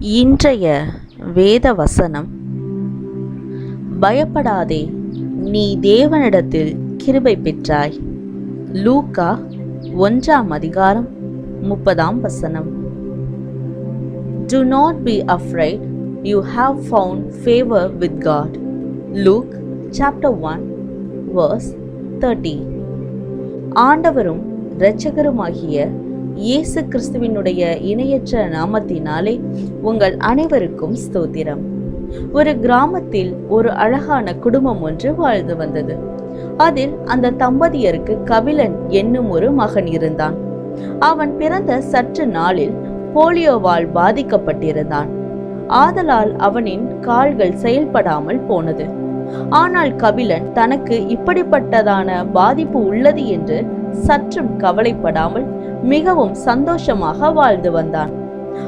இன்றைய வேத வசனம். பயப்படாதே நீ தேவனிடத்தில் கிருபை பெற்றாய். லூக்கா ஒன்றாம் அதிகாரம் முப்பதாம் வசனம். Do not be afraid you have found favour with God Luke chapter one verse thirty ஆண்டவரும் இரட்சகருமாகிய இயேசு கிறிஸ்துவினுடைய இணையற்ற நாமத்தினாலே உங்கள் அனைவருக்கும் ஸ்தோத்திரம். ஒரு கிராமத்தில் ஒரு அழகான குடும்பம் ஒன்று வாழ்ந்து வந்தது. அதில் அந்த தம்பதியருக்கு கபிலன் என்னும் ஒரு மகன் இருந்தான். அவன் பிறந்த சற்று நாளில் போலியோவால் பாதிக்கப்பட்டிருந்தான். ஆதலால் அவனின் கால்கள் செயல்படாமல் போனது. ஆனால் கபிலன் தனக்கு இப்படிப்பட்டதான பாதிப்பு உள்ளது என்று சற்றும் கவலைப்படாமல் மிகவும் சந்தோஷமாக வாழ்ந்து வந்தான்.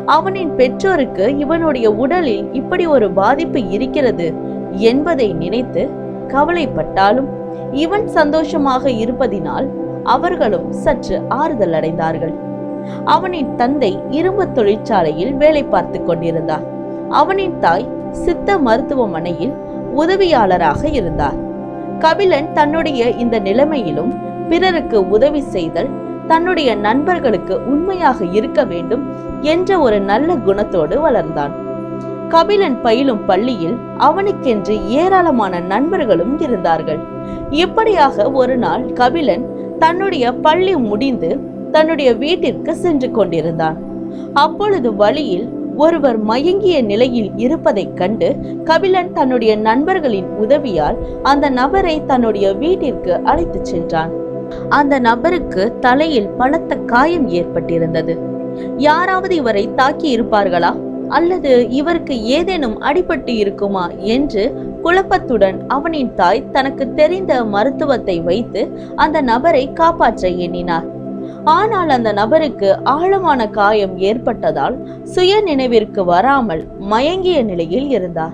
அவனின் பெற்றோருக்கு இவனுடைய உடலில் இப்படி ஒரு பாதிப்பு இருக்கிறது என்பதை நினைத்து கவலைப்பட்டாலும் இவன் சந்தோஷமாக இருப்பதினால் அவர்களும் சற்று ஆறுதல் அடைந்தார்கள். அவனின் தந்தை இரும்பு தொழிற்சாலையில் வேலை பார்த்து கொண்டிருந்தார். அவனின் தாய் சித்த மருத்துவமனையில் உதவியாளராக இருந்தார். கபிலன் தன்னுடைய இந்த நிலைமையிலும் பிறருக்கு உதவி செய்தல் தன்னுடைய நண்பர்களுக்கு உண்மையாக இருக்க வேண்டும் என்ற ஒரு நல்ல குணத்தோடு வளர்ந்தான். கபிலன் பயிலும் பள்ளியில் அவனுக்கென்று ஏராளமான நண்பர்களும் இருந்தார்கள். இப்படியாக ஒரு நாள் கபிலன் தன்னுடைய பள்ளி முடிந்து தன்னுடைய வீட்டிற்கு சென்று கொண்டிருந்தான். அப்பொழுது வழியில் ஒருவர் மயங்கிய நிலையில் இருப்பதைக் கண்டு கபிலன் தன்னுடைய நண்பர்களின் உதவியால் அந்த நபரை தன்னுடைய வீட்டிற்கு அழைத்துச் சென்றான். அந்த நபருக்கு தலையில் பலத்த காயம் ஏற்பட்டிருந்தது. யாராவது இவரை தாக்கி இருப்பார்களா? அல்லது இவருக்கு ஏதேனும் அடிபட்டு இருக்குமா? என்று குழப்பத்துடன் அவனின் தாய் தனக்கு தெரிந்த மருத்துவத்தை வைத்து அந்த நபரை காப்பாற்ற எண்ணினார். ஆனால் அந்த நபருக்கு ஆழமான காயம் ஏற்பட்டதால் சுய நினைவிற்கு வராமல் மயங்கிய நிலையில் இருந்தார்.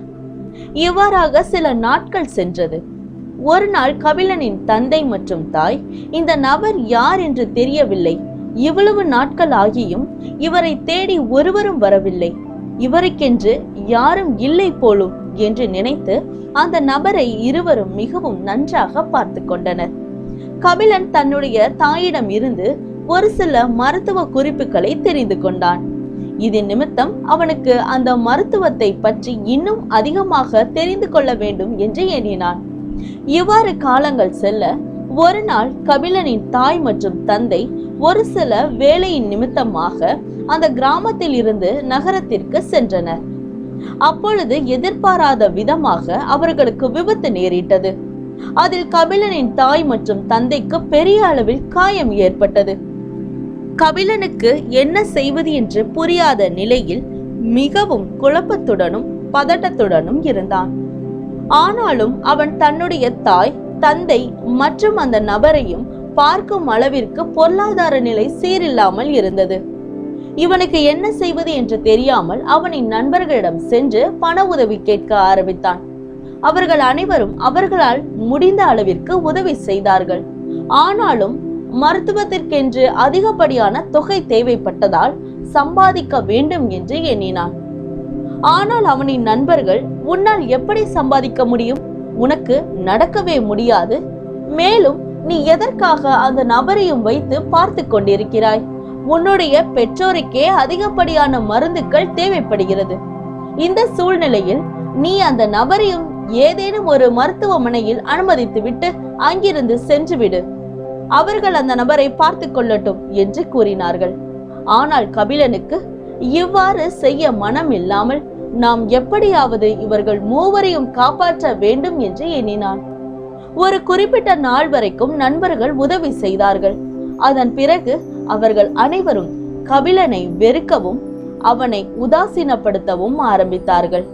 இவ்வாறாக சில நாட்கள் சென்றது. ஒரு நாள் கபிலனின் தந்தை மற்றும் தாய் இந்த நபர் யார் என்று தெரியவில்லை. இவ்வளவு நாட்கள் ஆகியும் இவரை தேடி ஒருவரும் வரவில்லை. இவருக்கென்று யாரும் இல்லை போலும் என்று நினைத்து அந்த நபரை இருவரும் மிகவும் நன்றாக பார்த்து கொண்டனர். கபிலன் தன்னுடைய தாயிடம் இருந்து ஒரு சில மருத்துவ குறிப்புகளை தெரிந்து கொண்டான். இது நிமித்தம் அவனுக்கு அந்த மருத்துவத்தை பற்றி இன்னும் அதிகமாக தெரிந்து கொள்ள வேண்டும் என்று எண்ணினான். இவ்வாறு காலங்கள் செல்ல ஒரு நாள் கபிலனின் தாய் மற்றும் தந்தை ஒரு சில வேலையின் நிமித்தமாக அந்த கிராமத்தில் இருந்து நகரத்திற்கு சென்றனர். அப்பொழுது எதிர்பாராத விதமாக அவர்களுக்கு விபத்து நேரிட்டது. அதில் கபிலனின் தாய் மற்றும் தந்தைக்கு பெரிய அளவில் காயம் ஏற்பட்டது. கபிலனுக்கு என்ன செய்வது என்று புரியாத நிலையில் மிகவும் குழப்பத்துடனும் பதட்டத்துடனும் இருந்தான். ஆனாலும் அவன் தன்னுடைய தாய் தந்தை மற்றும் அந்த நபரையும் பார்க்கும் அளவிற்கு பொருளாதார நிலை சீரில்லாமல் இருந்தது. இவனுக்கு என்ன செய்வது என்று தெரியாமல் அவனின் நண்பர்களிடம் சென்று பண உதவி கேட்க ஆரம்பித்தான். அவர்கள் அனைவரும் அவர்களால் முடிந்த அளவிற்கு உதவி செய்தார்கள். ஆனாலும் மருத்துவத்திற்கென்று அதிகப்படியான தொகை தேவைப்பட்டதால் சம்பாதிக்க வேண்டும் என்று எண்ணினான். ஆனால் அவனின் நண்பர்கள் உன்னால் எப்படி சம்பாதிக்க முடியும்? உனக்கு நடக்கவே முடியாது. மேலும் நீ எதற்காக அந்த நபரையும் வைத்து பார்த்து கொண்டிருக்கிறாய்? உன்னுடைய பெற்றோருக்கே அதிகப்படியான மருந்துகள் தேவைப்படுகிறது. இந்த சூழ்நிலையில் நீ அந்த நபரையும் ஏதேனும் ஒரு மருத்துவமனையில் அனுமதித்துவிட்டு அங்கிருந்து சென்றுவிடு. அவர்கள் அந்த நபரை பார்த்து கொள்ளட்டும் என்று கூறினார்கள். ஆனால் கபிலனுக்கு இவ்வாறு செய்ய மனம் இல்லாமல் நாம் எப்படியாவது இவர்கள் மூவரையும் காப்பாற்ற வேண்டும் என்று எண்ணினான். ஒரு குறிப்பிட்ட நாள் வரைக்கும் நண்பர்கள் உதவி செய்தார்கள். அதன் பிறகு அவர்கள் அனைவரும் கபிலனை வெறுக்கவும் அவனை உதாசீனப்படுத்தவும் ஆரம்பித்தார்கள்.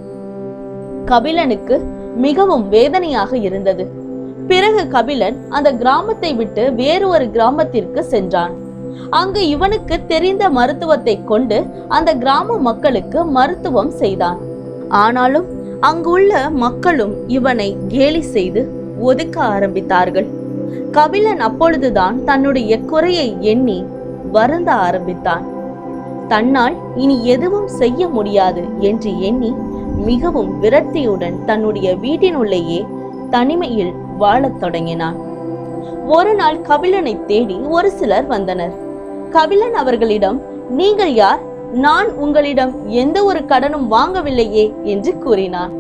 கபிலனுக்கு மிகவும் வேதனையாக இருந்தது. பிறகு கபிலன் அந்த கிராமத்தை விட்டு வேறு ஒரு கிராமத்திற்கு சென்றான். அங்கு இவனுக்கு தெரிந்த மருத்துவத்தை கொண்டு அந்த கிராம மக்களுக்கு மருத்துவம் செய்தான். ஆனாலும் அங்குள்ள மக்களும் இவனை கேலி செய்து ஒதுக்க ஆரம்பித்தார்கள். கபிலன் அப்பொழுதுதான் தன்னுடைய குறையை எண்ணி வருந்த ஆரம்பித்தான். தன்னால் இனி எதுவும் செய்ய முடியாது என்று எண்ணி மிகவும் விரக்தியுடன் தன்னுடைய வீட்டினுள்ளேயே தனிமையில் வாழத் தொடங்கினான். ஒரு நாள் கபிலனை தேடி ஒரு சிலர் வந்தனர். கபிலன் அவர்களிடம் நீங்கள் யார்? நான் உங்களிடம் எந்த ஒரு கடனும் வாங்கவில்லையே என்று கூறினார்.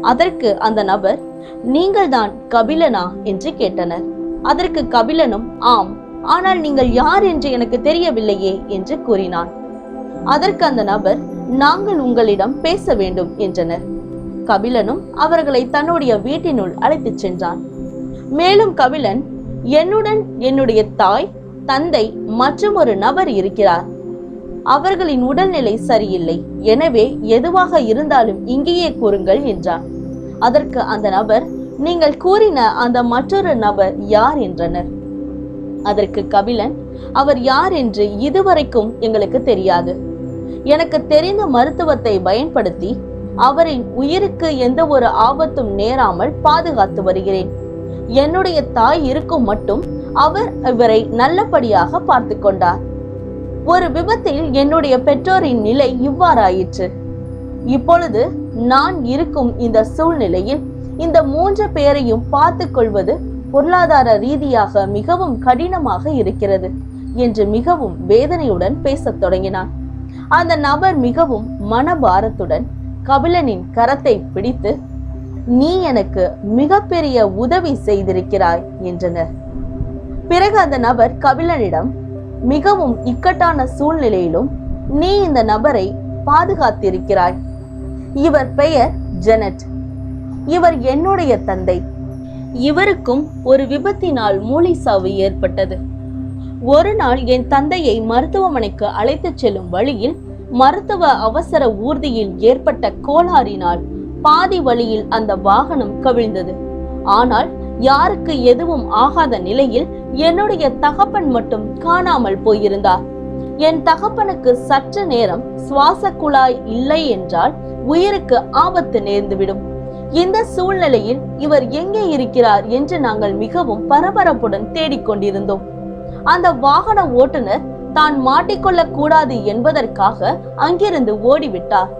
அதற்கு அந்த நபர் நீங்கள்தான் கபிலனா? என்று கேட்டனர். அதற்கு கபிலனும் ஆம் ஆனால் நீங்கள் யார் என்று எனக்கு தெரியவில்லையே என்று கூறினான். அதற்கு அந்த நபர் நாங்கள் உங்களிடம் பேச வேண்டும் என்றனர். கபிலனும் அவர்களை தன்னுடைய வீட்டினுள் அழைத்துச் சென்றான். மேலும் கபிலன் என்னுடன் என்னுடைய தாய் தந்தை மற்றும் ஒரு நபர் இருக்கிறார். அவர்களின் உடல்நிலை சரியில்லை. எனவே எதுவாக இருந்தாலும் இங்கேயே கூறுங்கள் என்றார். அதற்கு அந்த நபர் நீங்கள் கூறின அந்த மற்றொரு நபர் யார்? என்றனர். அதற்கு கபிலன் அவர் யார் என்று இதுவரைக்கும் எங்களுக்கு தெரியாது. எனக்கு தெரிந்த மருத்துவத்தை பயன்படுத்தி அவரின் உயிருக்கு எந்த ஒரு ஆபத்தும் நேராமல் பாதுகாத்து வருகிறேன். என்னுடைய தாய் இருக்கும் மட்டும் அவர் இவரை நல்லபடியாக பார்த்து கொண்டார். ஒரு விபத்தில் என்னுடைய பெற்றோரின் நிலை இவ்வாறாயிற்று. இப்பொழுது நான் இருக்கும் இந்த சூழ்நிலையில் இந்த மூன்று பேரையும் பார்த்து கொள்வது பொருளாதார ரீதியாக மிகவும் கடினமாக இருக்கிறது என்று மிகவும் வேதனையுடன் பேசத் தொடங்கினான். அந்த நபர் மிகவும் மனபாரத்துடன் கபிலனின் கரத்தை பிடித்து நீ எனக்கு மிகப்பெரிய உதவி செய்திருக்கிறாய் என்றனர். பிறகு அந்த நபர் கபிலனிடம் மிகவும் இக்கட்டான சூழ்நிலையிலும் நீ இந்த நபரை பாதுகாத்திருக்கிறாய். இவர் பெயர் ஜெனட். இவர் என்னுடைய தந்தை. இவருக்கும் ஒரு விபத்தினால் மூளை சாவு ஏற்பட்டது. ஒரு நாள் என் தந்தையை மருத்துவமனைக்கு அழைத்துச் செல்லும் வழியில் மருத்துவ அவசர ஊர்தியில் ஏற்பட்ட கோளாறினால் பாதி வழியில் அந்த வாகனம் கவிழ்ந்தது. ஆனால் யாருக்கு எதுவும் ஆகாத நிலையில் என்னுடைய தகப்பன் மட்டும் காணாமல் போயிருந்தார். என் தகப்பனுக்கு சற்று நேரம் சுவாச குழாய் இல்லை என்றால் உயிருக்கு ஆபத்து நேர்ந்துவிடும். இந்த சூழ்நிலையில் இவர் எங்கே இருக்கிறார் என்று நாங்கள் மிகவும் பரபரப்புடன் தேடிக்கொண்டிருந்தோம் அந்த வாகன ஓட்டுநர் தான் மாட்டிக்கொள்ளக்கூடாது என்பதற்காக அங்கிருந்து ஓடிவிட்டார்.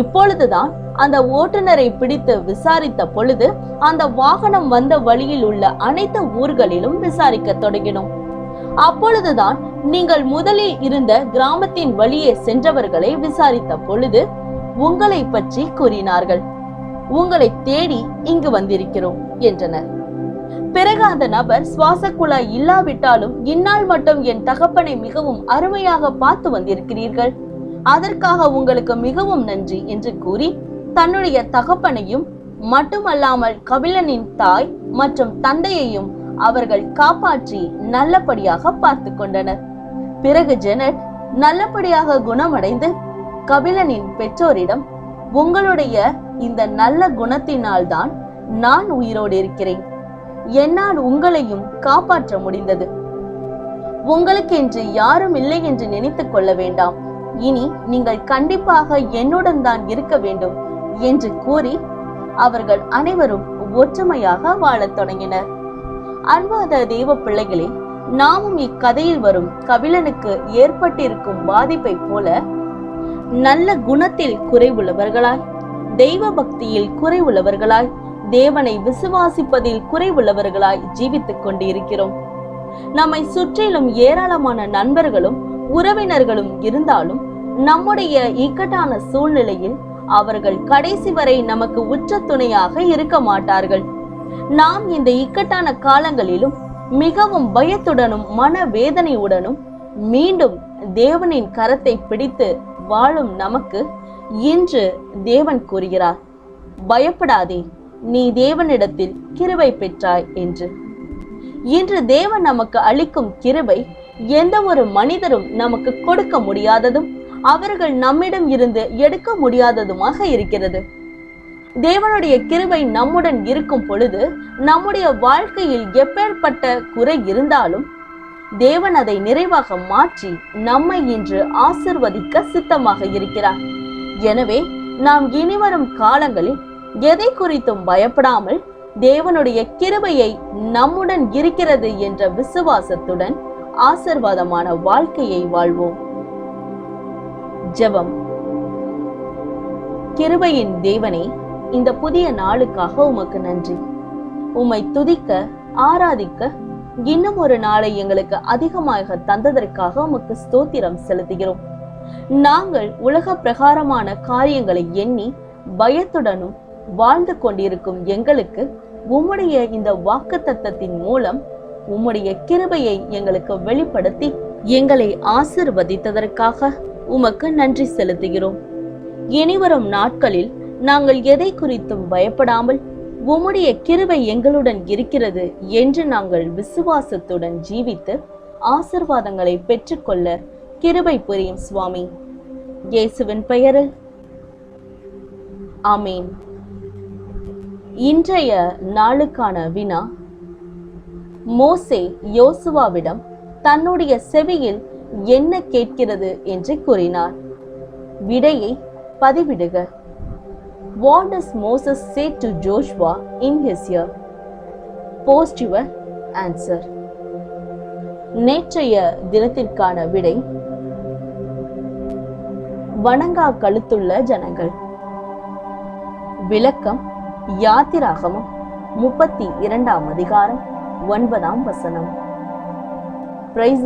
இப்பொழுதுதான் அந்த ஓட்டுநரை பிடித்து விசாரித்த பொழுது அந்த வாகனம் வந்த வழியில் உள்ள அனைத்து ஊர்களிலும் விசாரிக்க தொடங்கினோம். அப்பொழுதுதான் நீங்கள் முதலில் இருந்த கிராமத்தின் வழியே சென்றவர்களை விசாரித்த பொழுது உங்களை பற்றி கூறினார்கள். உங்களை தேடி இங்கு வந்திருக்கிறோம் என்றனர். பிறகு அந்த நபர் சுவாச குழாய் இல்லாவிட்டாலும் இந்நாள் மட்டும் என் தகப்பனை மிகவும் அருமையாக பார்த்து வந்திருக்கிறீர்கள். அதற்காக உங்களுக்கு மிகவும் நன்றி என்று கூறி தன்னுடைய தகப்பனையும் மட்டுமல்லாமல் கபிலனின் தாய் மற்றும் தந்தையையும் அவர்கள் காப்பாற்றி நல்லபடியாக பார்த்து கொண்டனர். பிறகு ஜெனட் நல்லபடியாக குணமடைந்து கபிலனின் பெற்றோரிடம் உங்களுடைய இந்த நல்ல குணத்தினால்தான் நான் உயிரோடு இருக்கிறேன். என்னால் உங்களையும் காப்பாற்ற முடிந்தது. உங்களுக்கென்று யாரும் இல்லை என்று நினைத்துக் கொள்ள வேண்டாம். இனி நீங்கள் கண்டிப்பாக என்னுடன் தான் இருக்க வேண்டும். என்று கூறி அவர்கள் அனைவரும் ஒற்றுமையாக வாழத் தொடங்கினர். அன்பாத தெய்வ பிள்ளைகளே நாமும் இக்கதையில் வரும் கபிலனுக்கு ஏற்பட்டிருக்கும் பாதிப்பை போல நல்ல குணத்தில் குறைவுள்ளவர்களாய் தெய்வ பக்தியில் குறைவுள்ளவர்களாய் தேவனை விசுவாசிப்பதில் குறைவுள்ளவர்களாய் ஜீவித்துக் கொண்டிருக்கிறோம். நம்மை சுற்றிலும் ஏராளமான நண்பர்களும் உறவினர்களும் இருந்தாலும் நம்முடைய இக்கட்டான சூழ்நிலையில் அவர்கள் கடைசி வரை நமக்கு உற்ற துணையாக இருக்க மாட்டார்கள். நாம் இந்த இக்கட்டான காலங்களிலும் மிகவும் பயத்துடனும் மன வேதனையுடனும் மீண்டும் தேவனின் கரத்தை பிடித்து வாழும் நமக்கு இன்று தேவன் கூறுகிறார் பயப்படாதே நீ தேவனிடத்தில் கிருவை பெற்றாய் என்று. இன்று தேவன் நமக்கு அளிக்கும் கிருவை எந்த ஒரு மனிதரும் நமக்கு கொடுக்க முடியாததும் அவர்கள் நம்மிடம் இருந்து எடுக்க முடியாததுமாக இருக்கிறது. தேவனுடைய கிருபை நம்முடன் இருக்கும் பொழுது நம்முடைய வாழ்க்கையில் எப்பேற்பட்ட குறை இருந்தாலும் தேவன் அதை நிறைவாக மாற்றி நம்மை இன்று ஆசிர்வதிக்க சித்தமாக இருக்கிறார். எனவே நாம் இனிவரும் காலங்களில் எதை குறித்தும் பயப்படாமல் தேவனுடைய கிருபையை நம்முடன் இருக்கிறது என்ற விசுவாசத்துடன் ஆசிர்வாதமான வாழ்க்கையை வாழ்வோம். ஜெபம். கிருபையின் தேவனே இந்த புதிய நாளுக்காக உமக்கு நன்றி. உம்மை துதிக்க ஆராதிக்க இன்னும் ஒரு நாளை எங்களுக்கு அதிகமாக தந்ததற்காக உமக்கு ஸ்தோத்திரம் செலுத்துகிறோம். நாங்கள் உலக பிரகாரமான காரியங்களை எண்ணி பயத்துடனும் வாழ்ந்து கொண்டிருக்கும் எங்களுக்கு உம்முடைய இந்த வாக்கு தத்தத்தின் மூலம் உம்முடைய கிருபையை எங்களுக்கு வெளிப்படுத்தி எங்களை ஆசிர்வதித்ததற்காக. உமக்கு நன்றி செலுத்துகிறோம். இனிவரும் நாட்களில் நாங்கள் எதை குறித்தும் பயப்படாமல் உம்முடைய கிருவை எங்களுடன் இருக்கிறது என்று நாங்கள் விசுவாசத்துடன் ஜீவித்து ஆசிர்வாதங்களை பெற்றுக்கொள்ள கிருபை புரியும் சுவாமி. இயேசுவின் பெயரில். ஆமீன். இன்றைய நாளுக்கான வினா. மோசே யோசுவாவிடம் தன்னுடைய செவியில் என்ன கேட்கிறது என்று கூறினார். விடையை பதிவிடுக. What does Moses say to Joshua in his ear? Post your answer. நேற்றைய தினத்திற்கான விடை. வணங்கா கழுத்துள்ள ஜனங்கள். விளக்கம் யாத்திராகமம் முப்பத்தி இரண்டாம் அதிகாரம் ஒன்பதாம் வசனம். பிரைஸ்